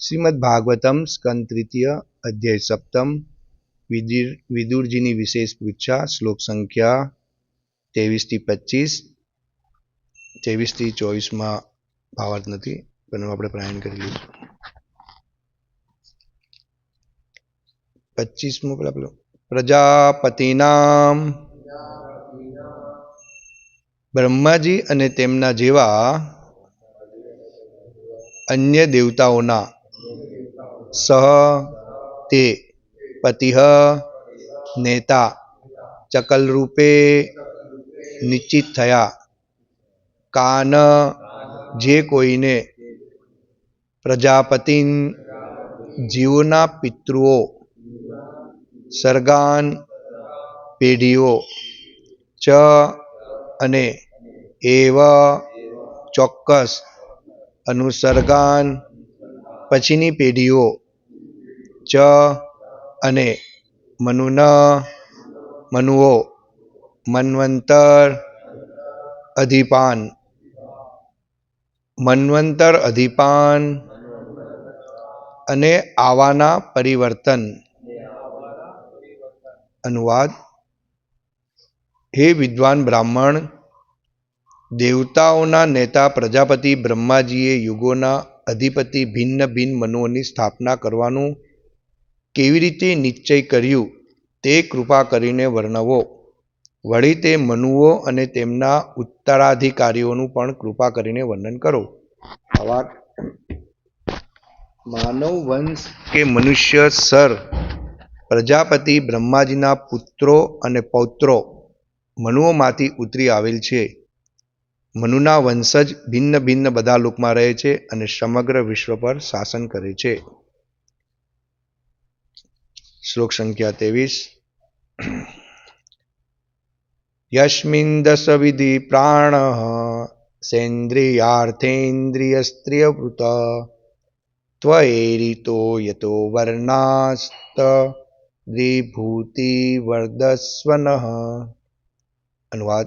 શ્રીમદ ભાગવતમ સ્કંદ તૃતીય અધ્યાય સપ્તમ વિદુર વિદુરજીની વિશેષ પૃચ્છા, શ્લોક સંખ્યા ત્રેવીસથી પચીસ. ત્રેવીસથી ચોવીસમાં ભાવાર્થ નથી પણ આપણે પ્રાયણ કરી લઈશું પચીસમું પેલા પેલું. પ્રજાપતિનામ. બ્રહ્માજી અને તેમના જેવા અન્ય દેવતાઓના સહ તે પતિહ નેતા ચકલરૂપે નિશ્ચિત થયા કાન જે કોઈને પ્રજાપતિન જીવોના પિતૃઓ સર્ગાન પેઢીઓ ચ અને એવ ચોક્કસ અનુસર્ગાન પછીની પેઢીઓ ચ અને મનુન, મનુઓ, મન્વંતર, અધિપાન. મન્વંતર, અધિપાન અને આવાના પરિવર્તન. અનુવાદ. હે વિદ્વાન બ્રાહ્મણ, દેવતાઓના નેતા પ્રજાપતિ બ્રહ્માજીએ યુગોના અધિપતિ ભિન્ન ભિન્ન મનુઓની સ્થાપના કરવાનું કેવી રીતે નિશ્ચય કર્યું તે કૃપા કરીને વર્ણવો. વળી તે મનુઓ અને તેમના ઉત્તરાધિકારીઓનું પણ કૃપા કરીને વર્ણન કરો. આવા માનવ વંશ કે મનુષ્ય સર, પ્રજાપતિ બ્રહ્માજીના પુત્રો અને પૌત્રો મનુઓમાંથી ઉતરી આવેલ છે. મનુના વંશજ ભિન્ન ભિન્ન બધા લોકમાં રહે છે અને સમગ્ર વિશ્વ પર શાસન કરે છે. શ્લોક સંખ્યા ત્રેવીસ. યસ્મિન દશવિધિ પ્રાણ સેન્દ્રિયાર્થેન્દ્રિયસ્ત્રિયવૃત ત્વએરિતો યતો વર્ણાસ્ત દ્વિભૂતિ વર્ધસ્વન અનુવાદ.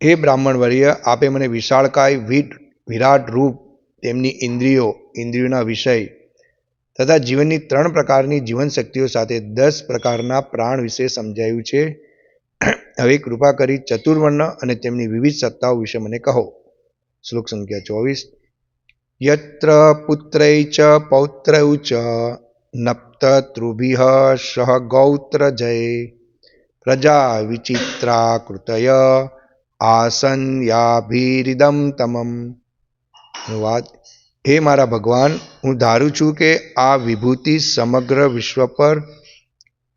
હે બ્રાહ્મણ વર્ય આપે મને વિશાળકાય વિટ વિરાટ રૂપ તેમની ઇન્દ્રિયો, ઇન્દ્રિયોના વિષય તથા જીવનની ત્રણ પ્રકારની જીવન શક્તિઓ સાથે દસ પ્રકારના પ્રાણ વિશે સમજાયું છે. હવે કૃપા કરી ચતુર્વર્ણ અને તેમની વિવિધ સત્તાઓ વિશે મને કહો. શ્લોક સંખ્યા ચોવીસ. યત્ર પુત્રૈ ચ પૌત્રૌ ચ નપ્તતૃભિઃ સહ ગૌત્ર જય. પ્રજા વિચિત્રા કૃતય આસન યાભિરિદમ તમમ. અનુવાદ. હે મારા ભગવાન, હું ધારું છું કે આ વિભૂતિ સમગ્ર વિશ્વ પર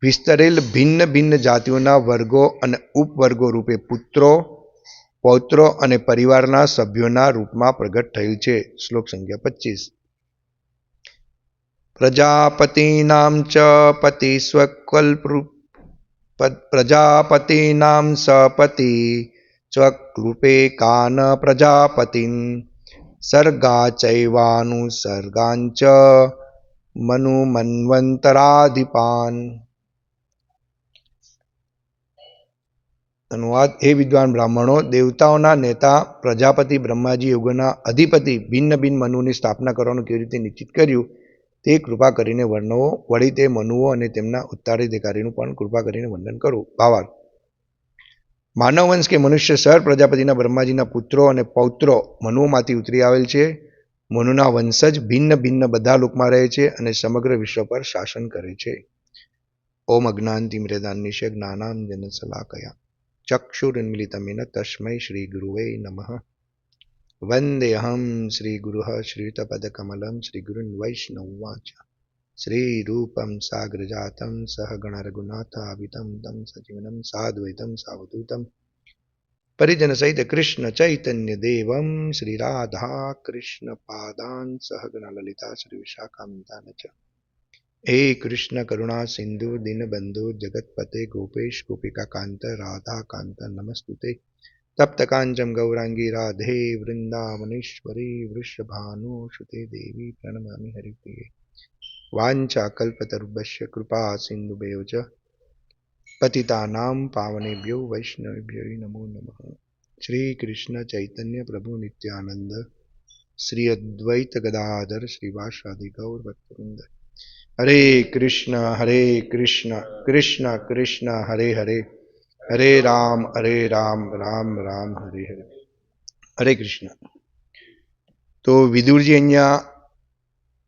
વિસ્તરેલ ભિન્ન ભિન્ન જાતિઓના વર્ગો અને ઉપવર્ગો રૂપે પુત્રો, પૌત્રો અને પરિવારના સભ્યોના રૂપમાં પ્રગટ થયું છે. શ્લોક સંખ્યા પચીસ. પ્રજાપતિનામ ચ પતિ સ્વકલ્પ પ્રજાપતિનામ સપતિ સ્વકૃપે કાન પ્રજાપતિન સર્ગા ચૈવાનુસર્ગાંચ મનુ મન્વંતરાધિપાન અનુવાદ હે વિદ્વાન બ્રાહ્મણો દેવતાઓના નેતા પ્રજાપતિ બ્રહ્માજી યુગના અધિપતિ ભિન્ન ભિન્ન મનુની સ્થાપના કરવાનું કેવી રીતે નિશ્ચિત કર્યું, તે કૃપા કરીને વર્ણવો, વળી તે મનુઓ અને તેમના ઉત્તરાધિકારીનું પણ કૃપા કરીને વર્ણન કરો. ભાવાર્થ માનવ વંશ કે મનુષ્ય સર પ્રજાપતિના બ્રહ્માજીના પુત્રો અને પૌત્રો મનુમાંથી ઉતરી આવેલ છે. મનુના વંશજ ભિન્ન ભિન્ન બધા લોકમાં રહે છે અને સમગ્ર વિશ્વ પર શાસન કરે છે. ઓમ અજ્ઞાનતિમ્રેદાન્નિશ જ્ઞાનામ જન સલાકયા ચક્ષુરુન્મિલિતમેન તસ્મૈ શ્રી ગુરુવે નમઃ. વંદેહમ શ્રી ગુરુઃ શ્રીયુતપદકમલમ શ્રી ગુરુન વૈષ્ણવવાચ શ્રીરૂપં સાગ્રજાતં સહ ગણરઘુનાથાવિતમ તમ સજીવનમ સાદ્વૈતમ સાવધૂતમ પરિજન સહિત કૃષ્ણ ચૈતન્ય દેવમ શ્રી રાધા કૃષ્ણ પાદાન સહગણ લલિતા શ્રી વિશાખાંતાન ચ હે કૃષ્ણ કરુણા સિંધુ દીનબંધુ જગતપતે ગોપેશ ગોપિકા કાંત રાધા કાંત નમસ્તુતે તપ્ત કાંચમ ગૌરાંગી રાધે વૃંદાવનેશ્વરી વૃષભાનુસુતે દેવી પ્રણમામી હરિપ્રિયે વાંఛાકલ્પતરુભ્ય કૃપા સિંધુભ્યો જ પતિતાનામ પાવનેભ્યો વૈષ્ણવભ્યો નમો નમઃ શ્રી કૃષ્ણ ચૈતન્ય પ્રભુ નિત્યાનંદ શ્રી અદ્વૈત ગદાધર શ્રીવાસાદિ ગૌર ભક્તવૃંદ હરે કૃષ્ણ હરે કૃષ્ણ કૃષ્ણ કૃષ્ણ હરે હરે હરે રામ હરે રામ રામ રામ હરે હરે હરે કૃષ્ણ તો વિદુરજી અહીંયા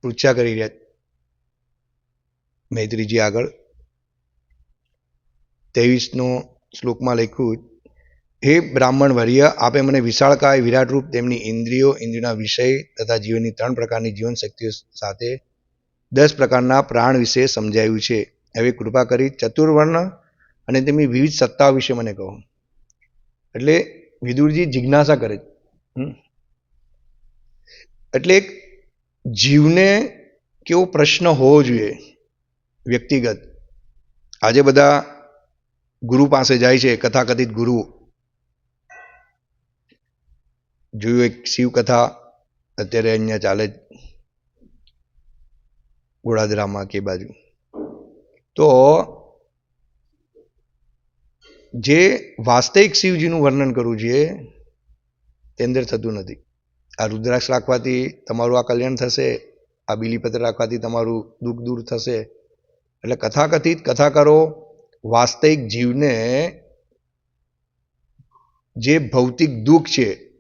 પૂછા કરી રહ્યા મૈત્રીજી આગળ. ત્રેવીસનો શ્લોકમાં લખ્યું હે બ્રાહ્મણ વર્ય, આપે મને વિશાળકાય વિરાટ રૂપ તેમની ઇન્દ્રિયો, ઇન્દ્રિયોના વિષય તથા જીવનની ત્રણ પ્રકારની જીવન શક્તિઓ સાથે દસ પ્રકારના પ્રાણ વિશે સમજાવ્યું છે. હવે કૃપા કરી ચતુર્વર્ણ અને તેમની વિવિધ સત્તાઓ વિશે મને કહો. એટલે વિદુરજી જિજ્ઞાસા કરે. એટલે જીવને કેવો પ્રશ્ન હોવો જોઈએ. વ્યક્તિગત. આજે બધા ગુરુ પાસે જાય છે, કથાકથિત ગુરુ. જોયું એક શિવ કથા અત્યારે અહીંયા ચાલે ગોળાદરામાં કે બાજુ. તો જે વાસ્તવિક શિવજીનું વર્ણન કરવું છે તે અંદર થતું નથી. આ રુદ્રાક્ષ રાખવાથી તમારું આ કલ્યાણ થશે, આ બીલીપત્ર રાખવાથી તમારું દુઃખ દૂર થશે એટલે કથાકથિત કથાકારો વાસ્તવિક જીવને જે ભૌતિક દુઃખ છે,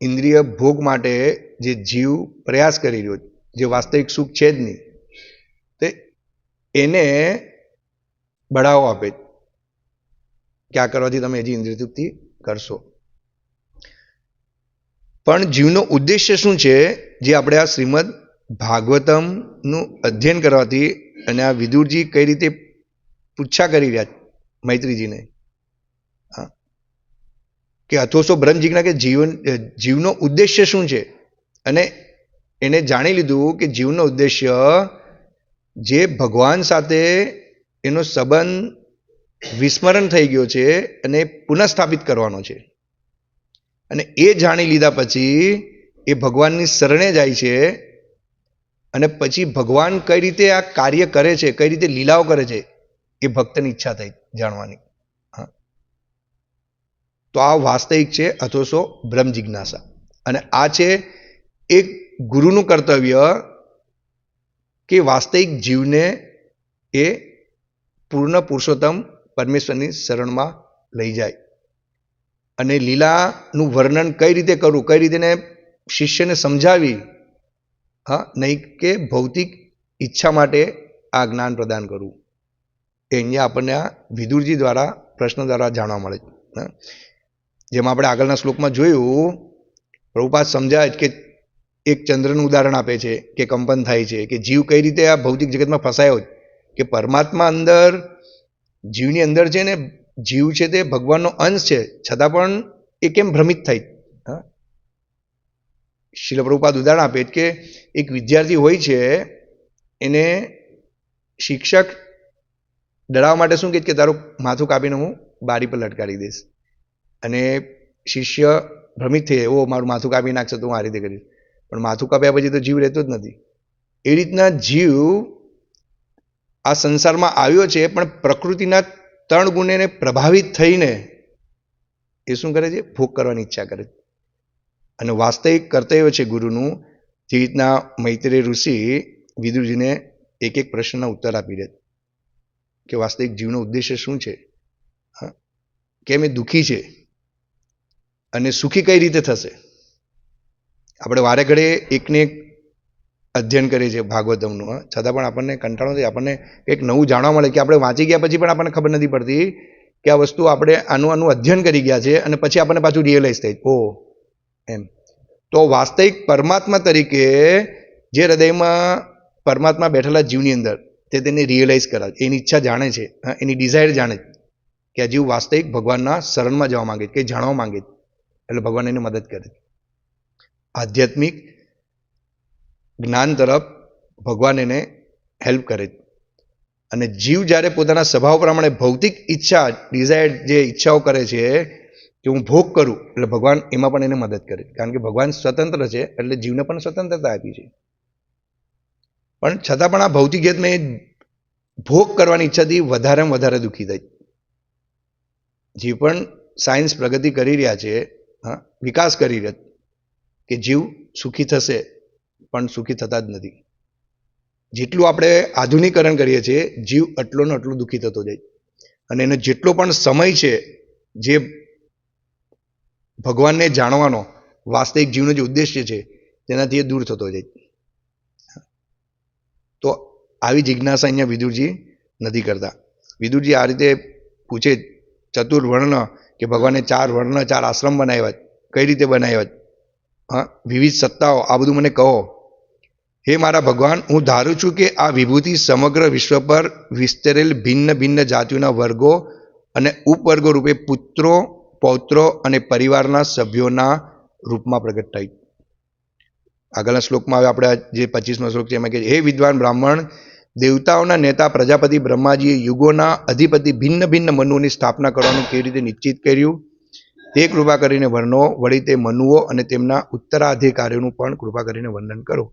ઇન્દ્રિય ભોગ માટે જે જીવ પ્રયાસ કરી રહ્યો જે વાસ્તવિક સુખ છે જ નહીં, તે એને બઢાવો આપે ક્યાં કરવાથી તમે હજી ઇન્દ્રિય તૃપ્તિ કરશો? પણ જીવનો ઉદ્દેશ્ય શું છે? જે આપણે આ શ્રીમદ ભાગવતમનું અધ્યયન કરવાથી અને આ વિદુરજી કઈ રીતે પૂછા કરી રહ્યા મૈત્રીજીને? કે અથોસો બ્રહ્મ જિજ્ઞા કે જીવન જીવનો ઉદ્દેશ્ય શું છે? અને એને જાણી લીધું કે જીવનો ઉદ્દેશ્ય જે ભગવાન સાથે એનો સંબંધ વિસ્મરણ થઈ ગયો છે અને પુનઃસ્થાપિત કરવાનો છે. અને એ જાણી લીધા પછી એ ભગવાનની શરણે જાય છે અને પછી ભગવાન કઈ રીતે આ કાર્ય કરે છે, કઈ રીતે લીલાઓ કરે છે, એ ભક્તની ઈચ્છા થઈ જાણવાની. તો આ વાસ્તવિક છે અથોસો બ્રહ્મ જિજ્ઞાસા. અને આ છે એક ગુરુનું કર્તવ્ય કે વાસ્તવિક જીવને એ પૂર્ણ પુરુષોત્તમ પરમેશ્વરની શરણમાં લઈ જાય. અને લીલાનું વર્ણન કઈ રીતે કરવું કઈ રીતે શિષ્યને સમજાવી હા, નહીં કે ભૌતિક ઈચ્છા માટે આ જ્ઞાન પ્રદાન કરવું. એ અહીંયા આપણને આ વિદુરજી દ્વારા, પ્રશ્ન દ્વારા જાણવા મળે છે. જેમાં આપણે આગળના શ્લોકમાં જોયું, પ્રભુપાદ સમજાય કે એક ચંદ્રનું ઉદાહરણ આપે છે, કે કંપન થાય છે, કે જીવ કઈ રીતે આ ભૌતિક જગતમાં ફસાયો કે પરમાત્મા અંદર, જીવની અંદર છે ને, જીવ છે તે ભગવાનનો અંશ છે, છતાં પણ એ કેમ ભ્રમિત થાય? હા. શિલ પ્રભુપાદ ઉદાહરણ આપે કે એક વિદ્યાર્થી હોય છે, એને શિક્ષક ડરાવવા માટે શું કહે કે તારું માથું કાપીને હું બારી પર લટકાવી દઈશ. અને શિષ્ય ભ્રમિત થઈ ઓ મારું માથું કાપી નાખશે તો હું આ રીતે કરીશ. પણ માથું કાપ્યા પછી તો જીવ રહેતો જ નથી. એ રીતના જીવ આ સંસારમાં આવ્યો છે, પણ પ્રકૃતિના ત્રણ ગુણને પ્રભાવિત થઈને એ શું કરે છે? ભોગ કરવાની ઈચ્છા કરે છે. અને વાસ્તવિક કર્તવ્ય છે ગુરુનું, જે રીતના મૈત્રેય ઋષિ વિદુજીને એક એક પ્રશ્નના ઉત્તર આપી દે. કે વાસ્તવિક જીવનો ઉદ્દેશ્ય શું છે? કેમ એ દુઃખી છે? અને સુખી કઈ રીતે થશે? આપણે વારે ઘડે એકને એક અધ્યયન કરીએ છીએ ભાગવતમનું છતાં પણ આપણને કંટાળો થાય આપણને એક નવું જાણવા મળે કે આપણે વાંચી ગયા પછી પણ આપણને ખબર નથી પડતી કે આ વસ્તુ આપણે આનું આનું અધ્યયન કરી ગયા છે અને પછી આપણને પાછું રિયલાઇઝ થાય. ઓ એમ. તો વાસ્તવિક પરમાત્મા તરીકે જે હૃદયમાં પરમાત્મા બેઠેલા જીવની અંદર તે તેને રિયલાઇઝ કરાવે એની ઈચ્છા જાણે છે. એની ડિઝાયર જાણે છે કે આ જીવ વાસ્તવિક ભગવાનના શરણમાં જવા માંગે કે જાણવા માંગે એટલે ભગવાન એને મદદ કરે આધ્યાત્મિક જ્ઞાન તરફ ભગવાન એને હેલ્પ કરે અને જીવ જ્યારે પોતાના સ્વભાવ પ્રમાણે ભૌતિક ઈચ્છા ડિઝાયર જે ઈચ્છાઓ કરે છે કે હું ભોગ કરું, એટલે ભગવાન એમાં પણ એને મદદ કરે. કારણ કે ભગવાન સ્વતંત્ર છે, એટલે જીવને પણ સ્વતંત્રતા આપી છે. પણ છતાં પણ આ ભૌતિક જગતમાં એ ભોગ કરવાની ઈચ્છાથી વધારેમાં વધારે દુઃખી થઈ. જે પણ સાયન્સ પ્રગતિ કરી રહ્યા છે, હા, વિકાસ કરી રહ્યા કે જીવ સુખી થશે, પણ સુખી થતા જ નથી. જેટલું આપણે આધુનિકરણ કરીએ છીએ, જીવ આટલો ને એટલો દુઃખી થતો જાય. અને એનો જેટલો પણ સમય છે, જે ભગવાનને જાણવાનો વાસ્તવિક જીવનો જે ઉદ્દેશ્ય છે, તેનાથી એ દૂર થતો જાય. તો આવી જિજ્ઞાસા અહીંયા વિદુરજી નથી કરતા. વિદુરજી આ રીતે પૂછે ચતુર્વર્ણ કે ભગવાને ચાર વર્ણ, ચાર આશ્રમ બનાવ્યા કઈ રીતે બનાવ્યા હા, વિવિધ સત્તાઓ, આ બધું મને કહો. હે મારા ભગવાન, હું ધારું છું કે આ વિભૂતિ સમગ્ર વિશ્વ પર વિસ્તરેલ ભિન્ન ભિન્ન જાતિઓના વર્ગો અને ઉપવર્ગો રૂપે પુત્રો પૌત્રો અને પરિવારના સભ્યોના રૂપમાં પ્રગટ થાય આગળના શ્લોકમાં હવે આપણે જે પચીસમો શ્લોક છે એમાં કે હે વિદ્વાન બ્રાહ્મણ, દેવતાઓના નેતા, પ્રજાપતિ, બ્રહ્માજીએ યુગોના અધિપતિ ભિન્ન ભિન્ન મનુઓની સ્થાપના કરવાનું કેવી રીતે નિશ્ચિત કર્યું? તે કૃપા કરીને વર્ણો, વળી તે મનુઓ અને તેમના ઉત્તરાધિકારીઓનું પણ કૃપા કરીને વર્ણન કરો.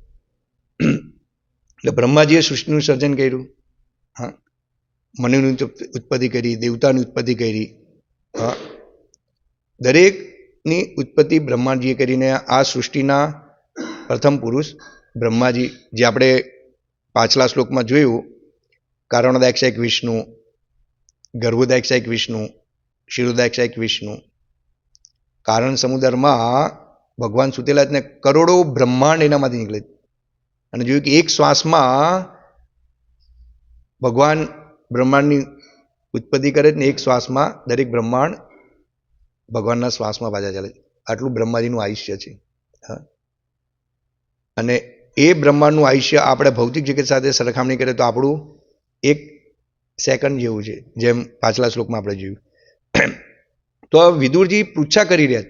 એટલે બ્રહ્માજીએ સૃષ્ટિનું સર્જન કર્યું. હા. મનુની ઉત્પત્તિ કરી, દેવતાની ઉત્પત્તિ કરી. હા. દરેકની ઉત્પત્તિ બ્રહ્માજીએ કરીને આ સૃષ્ટિના પ્રથમ પુરુષ બ્રહ્માજી, જે આપણે પાછલા શ્લોકમાં જોયું, કારણદાયક વિષ્ણુ, ગર્ભદાયક વિષ્ણુ, શિરોદાયક વિષ્ણુ. કારણ સમુદ્રમાં ભગવાન સુતેલા જ ને કરોડો બ્રહ્માંડ એનામાંથી નીકળે અને જોયું કે એક શ્વાસમાં ભગવાન બ્રહ્માંડની ઉત્પત્તિ કરે ને એક શ્વાસમાં દરેક બ્રહ્માંડ ભગવાનના શ્વાસમાં પાછા ચાલે છે. આટલું બ્રહ્માજીનું આયુષ્ય છે. હા. અને એ બ્રહ્માંડનું આયુષ્ય આપણે ભૌતિક જગત સાથે સરખામણી કરીએ તો આપણું એક સેકન્ડ જેવું છે, જેમ પાછલા શ્લોકમાં આપણે જોયું. તો વિદુરજી પૃચ્છા કરી રહ્યા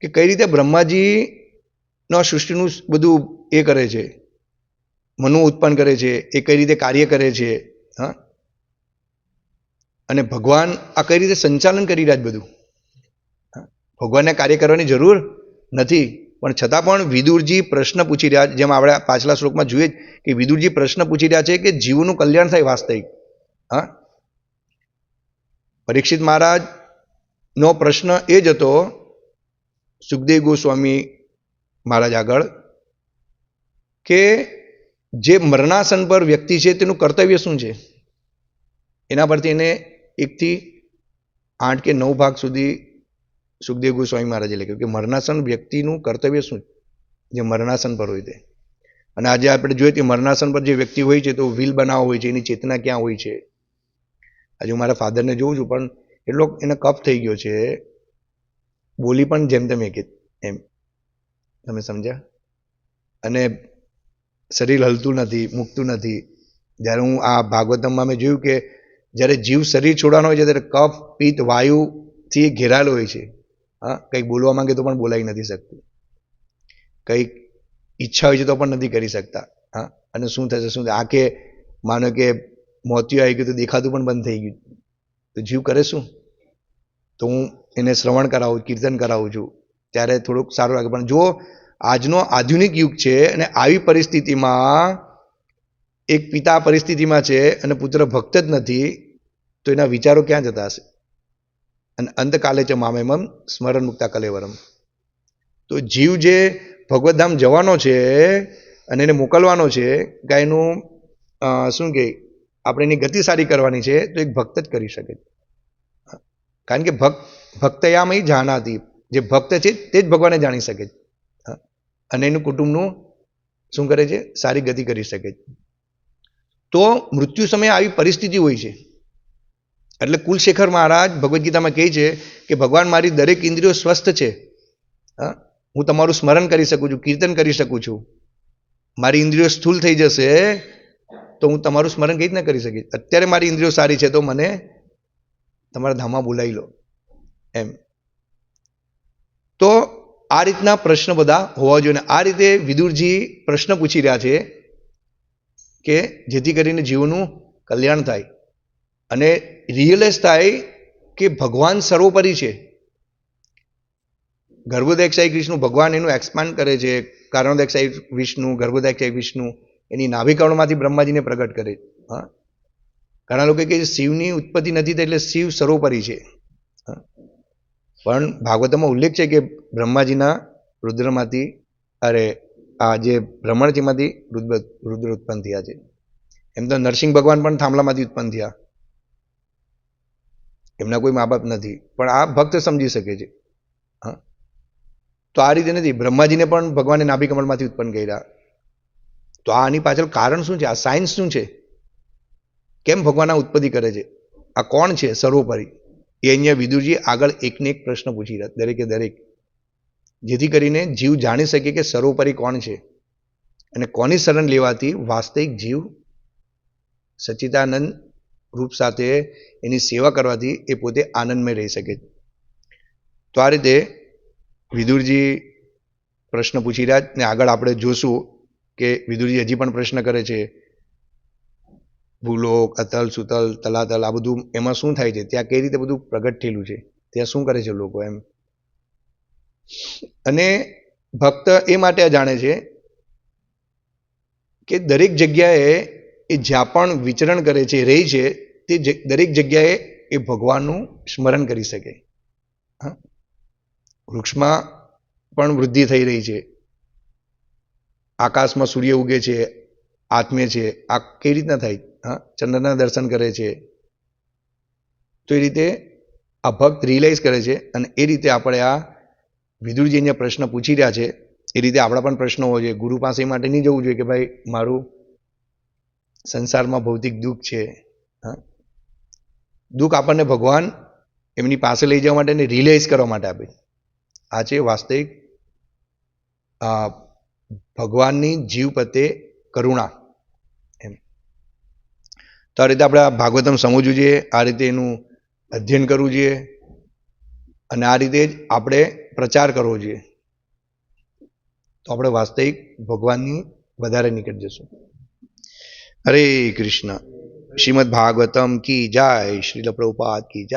કે કઈ રીતે બ્રહ્માજીનો સૃષ્ટિનું બધું એ કરે છે મનુ ઉત્પન્ન કરે છે, એ કઈ રીતે કાર્ય કરે છે, હા. અને ભગવાન આ કઈ રીતે સંચાલન કરી રહ્યા છે બધું? ભગવાનને કાર્ય કરવાની જરૂર નથી. પણ છતાં પણ વિદુરજી પ્રશ્ન પૂછી રહ્યા જેમ આપણે પાછલા શ્લોકમાં જોઈએ કે વિદુરજી પ્રશ્ન પૂછી રહ્યા છે કે જીવનું કલ્યાણ થાય વાસ્તવિક. હા? પરીક્ષિત મહારાજનો પ્રશ્ન એ જ હતો, સુખદેવ ગોસ્વામી મહારાજ આગળ, કે જે મરણાસન પર વ્યક્તિ છે તેનું કર્તવ્ય શું છે? એના પરથી એને એકથી આઠ કે નવ ભાગ સુધી સુખદેવ ગોસ્વામી મહારાજે લખ્યું કે મરણાસન વ્યક્તિનું કર્તવ્ય શું? જે મરણાસન પર હોય તે. અને આજે આપણે જોઈએ કે મરણાસન પર જે વ્યક્તિ હોય છે તો વ્હીલ બનાવો હોય છે, એની ચેતના ક્યાં હોય છે? આજે હું મારા ફાધરને જોઉં છું, પણ એટલો એને કફ થઈ ગયો છે. બોલી પણ જેમ તેમ એક એમ. તમે સમજ્યા? અને શરીર હલતું નથી, મૂકતું નથી. જ્યારે હું આ ભાગવતમમાં મેં જોયું કે જ્યારે જીવ શરીર છોડવાનો હોય છે, ત્યારે કફ, પિત્ત વાયુથી ઘેરાયેલો હોય છે. હા, કંઈક બોલવા માંગે તો પણ બોલાવી નથી શકતું. કંઈક ઈચ્છા હોય છે તો પણ નથી કરી શકતા. હા, અને શું થશે, શું આખે માનો કે મોતિયું આવી ગયું તો દેખાતું પણ બંધ થઈ ગયું. તો જીવ કરે શું? તો હું એને શ્રવણ કરાવું, કીર્તન કરાવું છું. ત્યારે થોડુંક સારું લાગે. પણ જો આજનો આધુનિક યુગ છે અને આવી પરિસ્થિતિમાં એક પિતા પરિસ્થિતિમાં છે અને પુત્ર ભક્ત જ નથી, તો એના વિચારો ક્યાં જતા હશે? અને અંતકાલે છે મામેમમ સ્મરણ મુક્તા કલેવરમ તો જીવ જે ભગવતધામ જવાનો છે અને એને મોકલવાનો છે ગાયનું શું કહે આપણે એની ગતિ સારી કરવાની છે, તો એક ભક્ત જ કરી શકે. કારણ કે ભક્ત ભક્તયામય જાણાતી જે ભક્ત છે તે જ ભગવાને જાણી શકે. અને એનું કુટુંબનું શું કરે છે? સારી ગતિ કરી શકે. તો મૃત્યુ સમયે આવી પરિસ્થિતિ હોય છે. એટલે કુલશેખર મહારાજ ભગવદ્ ગીતામાં કહે છે કે ભગવાન મારી દરેક ઇન્દ્રિયો સ્વસ્થ છે. હા? તમારું સ્મરણ કરી શકું છું, કીર્તન કરી શકું છું. મારી ઇન્દ્રિયો સ્થૂલ થઈ જશે તો હું તમારું સ્મરણ કઈ રીતના કરી શકીશ. અત્યારે મારી ઇન્દ્રિયો સારી છે તો મને તમારા ધામમાં બોલાવી લો. એમ. તો આ રીતના પ્રશ્ન બધા હોવા જોઈએ આ રીતે વિદુરજી પ્રશ્ન પૂછી રહ્યા છે કે જેથી કરીને જીવનું કલ્યાણ થાય. અને રિયલાઇઝ થાય કે ભગવાન સર્વોપરી છે. ગર્ભોદય સાઈ વિષ્ણુ ભગવાન એનું એક્સપાન્ડ કરે છે, કારણોદય સાઈ વિષ્ણુ, ગર્ભોદય સાઈ વિષ્ણુ, એની નાભિકરણમાંથી બ્રહ્માજીને પ્રગટ કરે. હા? ઘણા લોકો કે શિવની ઉત્પત્તિ નથી થઈ એટલે શિવ સર્વોપરી છે. પણ ભાગવતમાં ઉલ્લેખ છે કે બ્રહ્માજીના રુદ્રમાંથી, અરે, આ જે ભ્રમણ છે રુદ્ર રુદ્ર ઉત્પન્ન થયા છે. એમ તો નરસિંહ ભગવાન પણ થાંભલામાંથી ઉત્પન્ન થયા. એમના કોઈ મા બાપ નથી. પણ આ ભક્ત સમજી શકે છે. હા. તો આ રીતે નથી. બ્રહ્માજીને પણ ભગવાને નાભિકમળમાંથી ઉત્પન્ન કર્યા. તો આની પાછળ કારણ શું છે? આ સાયન્સ શું છે? કેમ ભગવાન આ ઉત્પત્તિ કરે છે? આ કોણ છે સર્વોપરી? એ અહીંયા વિદુરજી આગળ એકને એક પ્રશ્ન પૂછી રહ્યા, દરેકે દરેક. જેથી કરીને જીવ જાણી શકે કે સર્વોપરી કોણ છે. અને કોની શરણ લેવાથી વાસ્તવિક જીવ સચ્ચિદાનંદ રૂપ સાથે એની સેવા કરવાથી એ પોતે આનંદમય રહી શકે. તો આ રીતે વિદુરજી પ્રશ્ન પૂછી રહ્યા ને આગળ આપણે જોશું કે વિદુરજી હજી પણ પ્રશ્ન કરે છે. ભૂલોક અતલ સુતલ, તલાતલ આ બધું એમાં શું થાય છે? ત્યાં કઈ રીતે બધું પ્રગટ થયેલું છે? ત્યાં શું કરે છે લોકો એમ? અને ભક્ત એ માટે જાણે છે કે દરેક જગ્યાએ એ જ્યાં પણ વિચરણ કરે છે રહે છે, તે દરેક જગ્યાએ એ ભગવાનનું સ્મરણ કરી શકે. હા. વૃક્ષમાં પણ વૃદ્ધિ થઈ રહી છે. આકાશમાં સૂર્ય ઉગે છે, આત્મે છે, આ કઈ રીતના થાય? હા, ચંદ્રના દર્શન કરે છે. તો એ રીતે આ ભક્ત રિયલાઇઝ કરે છે અને એ રીતે આપણે આ વિદુરજીને પ્રશ્ન પૂછી રહ્યા છે. એ રીતે આપણા પણ પ્રશ્નો હોય છે ગુરુ પાસે માટે નહીં જવું જોઈએ કે ભાઈ, મારું સંસારમાં ભૌતિક દુઃખ છે દુઃખ આપણને ભગવાન એમની પાસે લઈ જવા માટે અને રિયલાઇઝ કરવા માટે આપે આ છે વાસ્તવિક ભગવાનની જીવ પ્રત્યે કરુણા, એમ. તો આ રીતે આપણે આ ભાગવતમ સમજવું જોઈએ, આ રીતે એનું અધ્યયન કરવું જોઈએ, અને આ રીતે જ આપણે પ્રચાર કરવો જોઈએ. તો આપણે વાસ્તવિક ભગવાનની વધારે નીકળી જશું. હરે કૃષ્ણ શ્રીમદ ભાગવતમ કી જાય શ્રીલ પ્રભુપાદ કી જાય